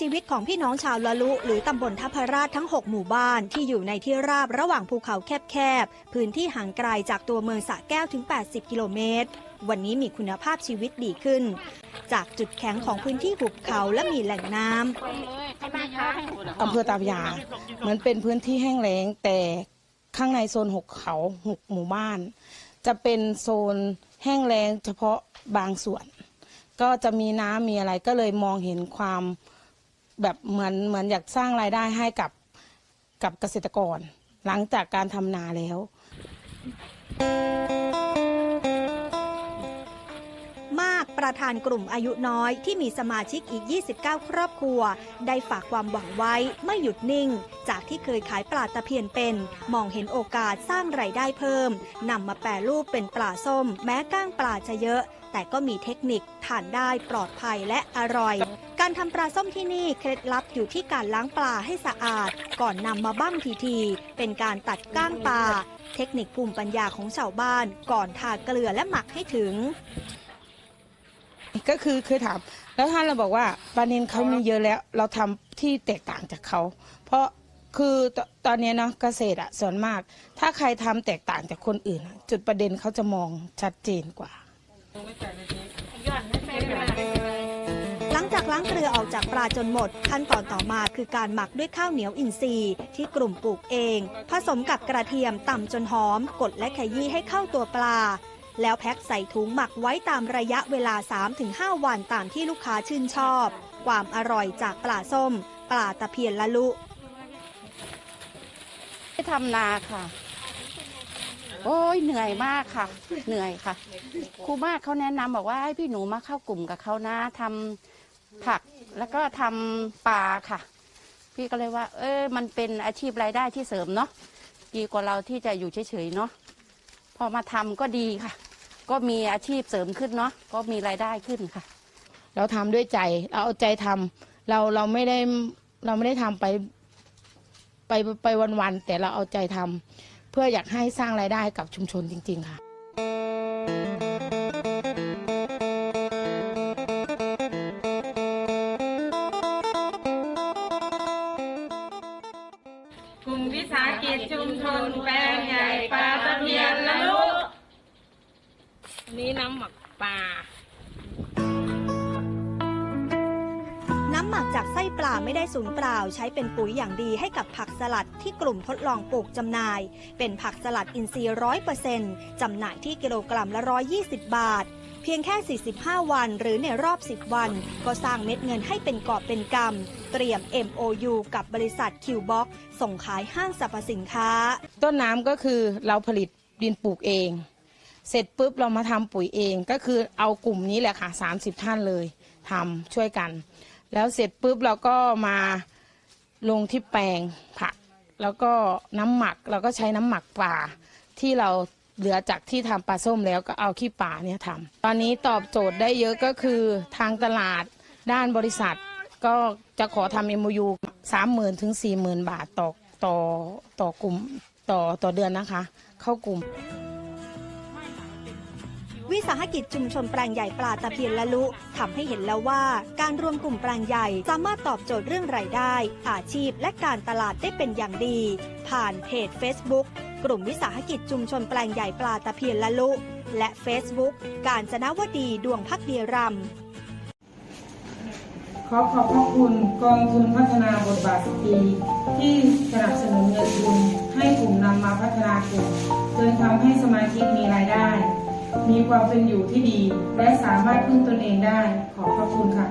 ชีวิตของพี่น้องชาวละลุ หรือตำบลทัพราชทั้ง 6 หมู่บ้านที่อยู่ในที่ราบระหว่างภูเขาแคบๆ พื้นที่ห่างไกลจากตัวเมืองสะแก้วถึง 80 กิโลเมตร วันนี้มีคุณภาพชีวิตดีขึ้น จากจุดแข็งของพื้นที่หุบเขาและมีแหล่งน้ำอำเภอตาพระยา เหมือนเป็นพื้นที่แห้งแล้งแต่ข้างในโซนหกเขาหกหมู่บ้าน จะเป็นโซนแห้งแล้งเฉพาะบางส่วน ก็จะมีน้ำมีอะไรก็เลยมองเห็นความ แบบเหมือนเหมือนอยากสร้างรายได้ให้กับกับเกษตรกร หลังจากการทำนาแล้ว มากประธานกลุ่มอายุน้อยที่มีสมาชิกอีก 29 ครอบครัว ได้ฝากความหวังไว้ไม่หยุดนิ่ง จากที่เคยขายปลาตะเพียนเป็น มองเห็นโอกาสสร้างไรายได้เพิ่มนำมาแปรรูปเป็นปลาส้ม แม้ก้างปลาจะเยอะ แต่ก็มีเทคนิคทานได้ปลอดภัยและอร่อย การทำปลาส้มที่นี่เคล็ดลับอยู่ที่การล้างปลาให้สะอาด ก่อนนำมาบ้างทีๆเป็นการตัดก้างปลาเทคนิคภูมิปัญญาของชาวบ้าน ก่อนทาเกลือและหมักให้ถึง ก็คือเคยถาม แล้วท่านเราบอกว่าปลานินเขามีเยอะแล้ว เราทำที่แตกต่างจากเขา เพราะคือตตอนนี้เนาะเกษตรอะส่วนมาก ถ้าใครทำแตกต่างจากคนอื่นอะจุดประเด็นเขาจะมองชัดเจนกว่า เกลือออกจากปลาจนหมด ขั้นตอนต่อมาคือการหมักด้วยข้าวเหนียวอินทรีย์ ที่กลุ่มปลูกเอง ผสมกับกระเทียมต่ำจนหอม กดและขยี้ให้เข้าตัวปลา แล้วแพ็คใส่ถุงหมักไว้ตามระยะเวลา 3-5 วันตามที่ลูกค้าชื่นชอบ ความอร่อยจากปลาส้ม ปลาตะเพียนละลุไม่ทำนาค่ะ โอ้ยเหนื่อยมากค่ะ เหนื่อยค่ะครูมาศเขาแนะนำบอกว่าให้พี่หนูมาเข้ากลุ่มกับเขานะทำ ผักแล้วก็ทำปลาค่ะ พี่ก็เลยว่า เออมันเป็นอาชีพรายได้ที่เสริมเนาะดีกว่าเราที่จะอยู่เฉยๆเนาะพอมาทำก็ดีค่ะ ก็มีอาชีพเสริมขึ้นเนาะก็มีรายได้ขึ้นค่ะ เราทำด้วยใจ เราเอาใจทำเราเราไม่ได้เราไม่ได้ทำไป ไปไปวันๆแต่เราเอาใจทำเพื่ออยากให้สร้างรายได้กับชุมชนจริง ๆ ค่ะ สาหกิจชุมชนแปลงใหญ่ปลาตะเพียนละลุอันนี้น้ำหมักปลา น้ำหมักจากไส้ปลาไม่ได้สูญเปล่า ใช้เป็นปุ๋ยอย่างดีให้กับผักสลัดที่กลุ่มทดลองปลูกจำหน่าย เป็นผักสลัดอินทรีย์ร้อยเปอร์เซ็นต์จำหน่ายที่กิโลกรัมละ120บาท เพียงแค่ 45 วัน หรือในรอบ 10 วัน ก็สร้างเม็ดเงินให้เป็นกอบเป็นกำ เตรียม MOU กับบริษัท Qbox ส่งขายห้างสรรพสินค้า ต้นน้ำก็คือเราผลิตดินปลูกเอง เสร็จปุ๊บเรามาทำปุ๋ยเองก็คือเอากลุ่มนี้แหละค่ะ 30 ท่านเลยทำช่วยกัน แล้วเสร็จปุ๊บเราก็มาลงที่แปลงผัก แล้วก็น้ำหมักเราก็ใช้น้ำหมักปลาที่เรา เหลือจากที่ทำปลาส้มแล้วก็เอาขี้ปลาเนี่ยทำตอนนี้ตอบโจทย์ได้เยอะก็คือทางตลาดด้านบริษัท ก็จะขอทำ MOU สามหมื่นถึงสี่หมื่นบาทต่อต่อต่อกลุ่มต่อต่อเดือนนะคะ เข้ากลุ่ม วิสาหกิจชุมชนแปลงใหญ่ปลาตะเพียนละลุทำให้เห็นแล้วว่าการรวมกลุ่มแปลงใหญ่สามารถตอบโจทย์เรื่องรายได้ อาชีพและการตลาดได้เป็นอย่างดี ผ่านเพจ Facebook กลุ่มวิสาหกิจชุมชนแปลงใหญ่ปลาตะเพียนละลุ และ Facebook การจนวดีดวงพักดีรำ ขอขอบพระคุณกองทุนพัฒนาบทบาทสตรีที่สนับสนุนเงินทุนให้กลุ่มนำมาพัฒนากลุ่มจนทำให้สมาชิกมีรายได้ มีความเป็นอยู่ที่ดี และสามารถพึ่งตนเองได้ ขอบพระคุณค่ะ